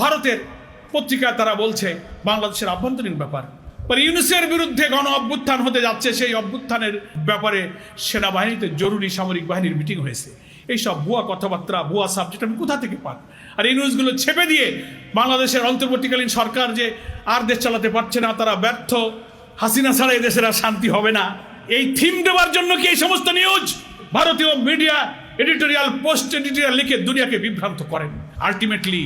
ভারতের পত্রিকায় তারা বলছে, বাংলাদেশের আভ্যন্তরীণ ব্যাপার। পরে ইউনুসের বিরুদ্ধে গণ অভ্যুত্থান হতে যাচ্ছে, সেই অভ্যুত্থানের ব্যাপারে সেনাবাহিনীতে জরুরি সামরিক বাহিনীর মিটিং হয়েছে। এইসব ভুয়া কথাবার্তা, ভুয়া সাবজেক্ট আমি কোথা থেকে পান আর এই নিউজগুলো ছেপে দিয়ে বাংলাদেশের অন্তর্বর্তীকালীন সরকার যে আর দেশ চালাতে পারছে না, তারা ব্যর্থ। হাসিনা ছাড়া এই দেশের আর শান্তি হবে না। এই থিম দেওয়ার জন্য কি এই সমস্ত নিউজ ভারতীয় মিডিয়া এডিটোরিয়াল পোস্ট এডিটোরিয়াল লিখে দুনিয়াকে বিভ্রান্ত করেন। আলটিমেটলি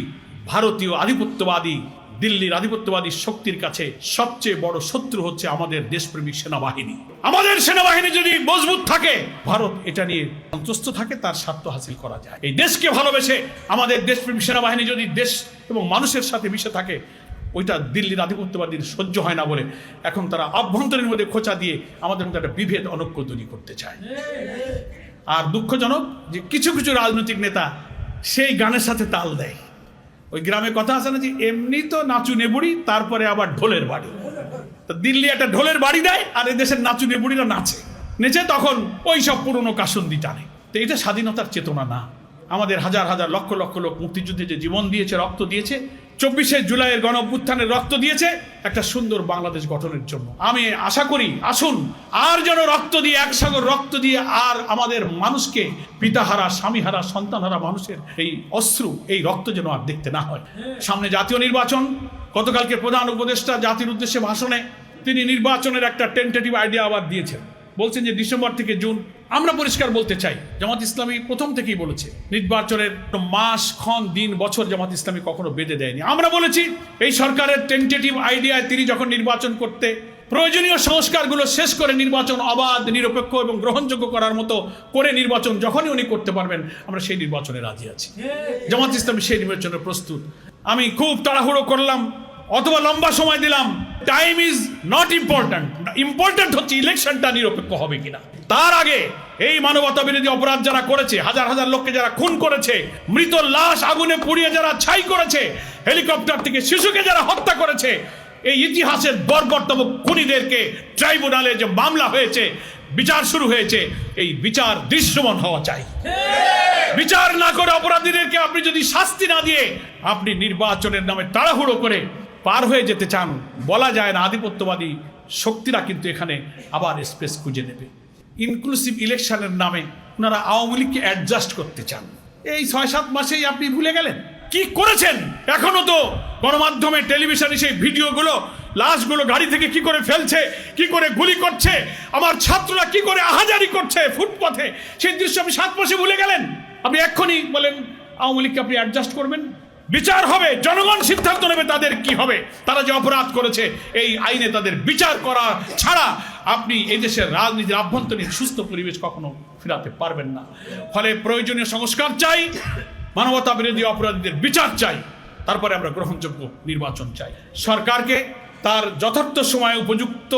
ভারতীয় আধিপত্যবাদী, দিল্লির আধিপত্যবাদী শক্তির কাছে সবচেয়ে বড় শত্রু হচ্ছে আমাদের দেশপ্রেমিক সেনাবাহিনী। আমাদের সেনাবাহিনী যদি মজবুত থাকে, ভারত এটা নিয়ে সন্তুষ্ট থাকে, তার স্বার্থ হাসিল করা যায়। এই দেশকে ভালোবেসে আমাদের দেশপ্রেমিক সেনাবাহিনী যদি দেশ এবং মানুষের সাথে মিশে থাকে, ওইটা দিল্লির আধিপত্যবাদীর সহ্য হয় না বলে এখন তারা আভ্যন্তরীণ মধ্যে খোঁচা দিয়ে আমাদের মধ্যে একটা বিভেদ, অনৈক্য তৈরি করতে চায়। আর দুঃখজনক যে কিছু কিছু রাজনৈতিক নেতা সেই গানের সাথে তাল দেয়। ওই গ্রামে কথা আছে না যে, এমনি তো নাচু নেবুড়ি, তারপরে আবার ঢোলের বাড়ি। তো দিল্লি একটা ঢোলের বাড়ি দেয়, আর এই দেশের নাচু নেবুড়িরা নাচে। নেচে তখন ওই সব পুরনো কাসন্দি টানে। তো এটা স্বাধীনতার চেতনা না। আমাদের হাজার হাজার লক্ষ লক্ষ লোক মুক্তিযুদ্ধে যে জীবন দিয়েছে, রক্ত দিয়েছে চব্বিশে জুলাইয়ের গণ অভ্যুত্থানের রক্ত দিয়েছে একটা সুন্দর বাংলাদেশ গঠনের জন্য। আমি আশা করি, আসুন, আর যেন রক্ত দিয়ে এক সাগর রক্ত দিয়ে আর আমাদের মানুষকে, পিতাহারা, স্বামীহারা, সন্তানহারা মানুষের এই অশ্রু, এই রক্ত যেন আর দেখতে না হয়। সামনে জাতীয় নির্বাচন, গতকালকে প্রধান উপদেষ্টা জাতির উদ্দেশ্যে ভাষণে তিনি নির্বাচনের একটা টেন্টেটিভ আইডিয়া আবার দিয়েছেন। বলছেন যে ডিসেম্বর থেকে জুন, আমরা পরিষ্কার বলতে চাই, জামাত ইসলামী প্রথম থেকেই বলেছে, নির্বাচনের মাস, ক্ষণ, দিন, বছর জামাত ইসলামী কখনো বেঁধে দেয়নি। আমরা বলেছি, এই সরকারের টেন্টেটিভ আইডিয়ায় তিনি যখন নির্বাচন করতে প্রয়োজনীয় সংস্কারগুলো শেষ করে নির্বাচন অবাধ, নিরপেক্ষ এবং গ্রহণযোগ্য করার মতো করে নির্বাচন যখনই উনি করতে পারবেন, আমরা সেই নির্বাচনে রাজি আছি। জামাত ইসলামী সেই নির্বাচনে প্রস্তুত। আমি খুব তাড়াহুড়ো করলাম, অথবা লম্বা সময় দিলাম time is not important important হচ্ছে ইলেকশনটা নিরপেক্ষ হবে কিনা। তার আগে এই মানবতা বিরোধী অপরাধ যারা করেছে, হাজার হাজার লোককে যারা খুন করেছে, মৃত লাশ আগুনে পুড়িয়ে যারা ছাই করেছে হেলিকপ্টার থেকে শিশুকে যারা হত্যা করেছে, এই ইতিহাসের বর্বরতম খুনিদেরকে ট্রাইব্যুনালে যে মামলা হয়েছে, বিচার শুরু হয়েছে, এই বিচার দৃশ্যমান হওয়া চাই। বিচার না করে অপরাধীদেরকে আপনি যদি শাস্তি না দিয়ে, আপনি নির্বাচনের নামে তাড়াহুড়ো করে পার হয়ে যেতে চান, বলা যায় না আধিপত্যবাদী শক্তিরা কিন্তু এখানে আবার স্পেস খুঁজে নেবে। ইনক্লুসিভ ইলেকশনের নামে ওনারা আওয়ামী লীগকে অ্যাডজাস্ট করতে চান। এই ছয় সাত মাসেই আপনি ভুলে গেলেন? কি করেছেন? এখনও তো গণমাধ্যমে টেলিভিশনে সেই ভিডিওগুলো, লাশগুলো গাড়ি থেকে কি করে ফেলছে, কি করে গুলি করছে, আমার ছাত্ররা কি করে আহাজারি করছে ফুটপথে, সেই দৃশ্য আপনি সাত মাসে ভুলে গেলেন? আপনি এক্ষুনি বলেন, আওয়ামী লীগকে আপনি অ্যাডজাস্ট করবেন? বিচার হবে। জনগণ সিদ্ধান্ত নেবে তাদের কি হবে। তারা যে অপরাধ করেছে, এই আইনে তাদের বিচার করা ছাড়া আপনি এই দেশের রাজনীতির আভ্যন্তরীণ সুস্থ পরিবেশ কখনো ফেরাতে পারবেন না। ফলে প্রয়োজনীয় সংস্কার চাই, মানবতা বিরোধী অপরাধীদের বিচার চাই, তারপরে আমরা গ্রহণযোগ্য নির্বাচন চাই। সরকারকে তার যথার্থ সময়ে উপযুক্ত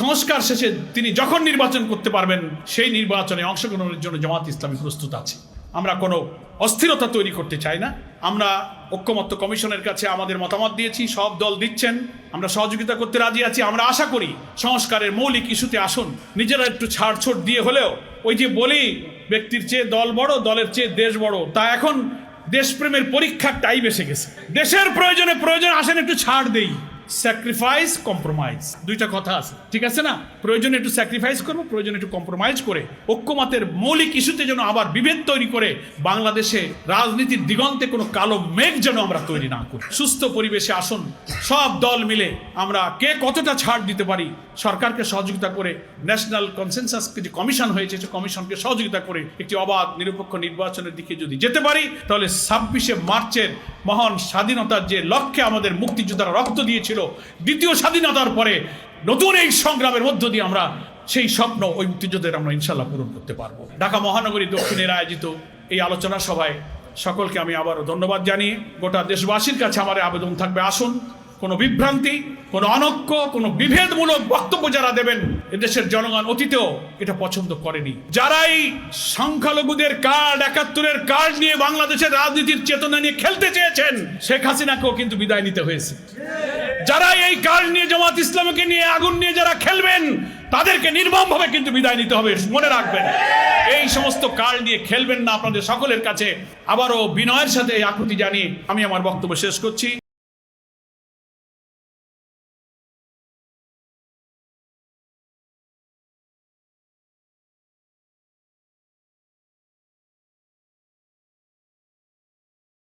সংস্কার শেষে তিনি যখন নির্বাচন করতে পারবেন, সেই নির্বাচনে অংশগ্রহণের জন্য জামাত ইসলামী প্রস্তুত আছে। আমরা কোনো অস্থিরতা তৈরি করতে চাই না। আমরা ঐক্যমত্য কমিশনের কাছে আমাদের মতামত দিয়েছি, সব দল দিচ্ছেন, আমরা সহযোগিতা করতে রাজি আছি, আমরা আশা করি সংস্কারের মৌলিক ইস্যুতে আসুন। নিজেরা একটু ছাড়ছুট দিয়ে হলেও ওই যে বলি, ব্যক্তির চেয়ে দল বড়, দলের চেয়ে দেশ বড়, তা এখন দেশপ্রেমের পরীক্ষার টাইম এসে গেছে। দেশের প্রয়োজনে প্রয়োজন, আসেন একটু ছাড় দেই। স্যাক্রিফাইস কম্প্রোমাইজ দুইটা কথা আছে। ঠিক আছে না? প্রয়োজনে একটু স্যাক্রিফাইস করব, প্রয়োজনে একটু কম্প্রোমাইজ করে ঐক্যমতের মৌলিক ইস্যুতে যেন আবার বিভেদ তৈরি করে বাংলাদেশে রাজনীতির দিগন্তে কোনো কালো মেঘ যেন আমরা তৈরি না করি। সুস্থ পরিবেশে আসুন, সব দল মিলে আমরা কে কতটা ছাড় দিতে পারি, সরকারকে সহযোগিতা করে ন্যাশনাল কনসেনসাস যে কমিশন হয়েছে, সে কমিশনকে সহযোগিতা করে একটি অবাধ, নিরপেক্ষ নির্বাচনের দিকে যদি যেতে পারি, তাহলে ছাব্বিশে মার্চের মহান স্বাধীনতার যে লক্ষ্যে আমাদের মুক্তিযোদ্ধারা রক্ত দিয়েছিল দ্বিতীয় স্বাধীনতার পরে নতুন এই সংগ্রামের মধ্য দিয়ে আমরা সেই স্বপ্ন, ওই মুক্তিযুদ্ধের আমরা ইনশাল্লাহ পূরণ করতে পারব। ঢাকা মহানগরী দক্ষিণের আয়োজিত এই আলোচনা সভায় সকলকে আমি আবারও ধন্যবাদ জানিয়ে গোটা দেশবাসীর কাছে আমার আবেদন থাকবে। আসুন, কোনো বিভ্রান্তি, কোনো অনক্য, কোনো বিভেদমূলক বক্তব্য যারা দেবেন, এদেশের জনগণ অতীতেও এটা পছন্দ করেনি। যারাই সংখ্যালঘুদের কার্ড, একাত্তরের কার্ড নিয়ে বাংলাদেশের রাজনীতির চেতনা নিয়ে খেলতে চেয়েছেন, শেখ হাসিনাকেও কিন্তু বিদায় নিতে হয়েছে। যারা এই কাল নিয়ে জামাত ইসলামকে নিয়ে আগুন নিয়ে যারা খেলবেন, তাদেরকে নির্মম ভাবে কিন্তু বিদায় নিতে হবে, মনে রাখবেন। এই সমস্ত কাল নিয়ে খেলবেন না আপনাদের সকলের কাছে। আবারও বিনয়ের সাথে আকুতি জানিয়ে আমি আমার বক্তব্য শেষ করছি।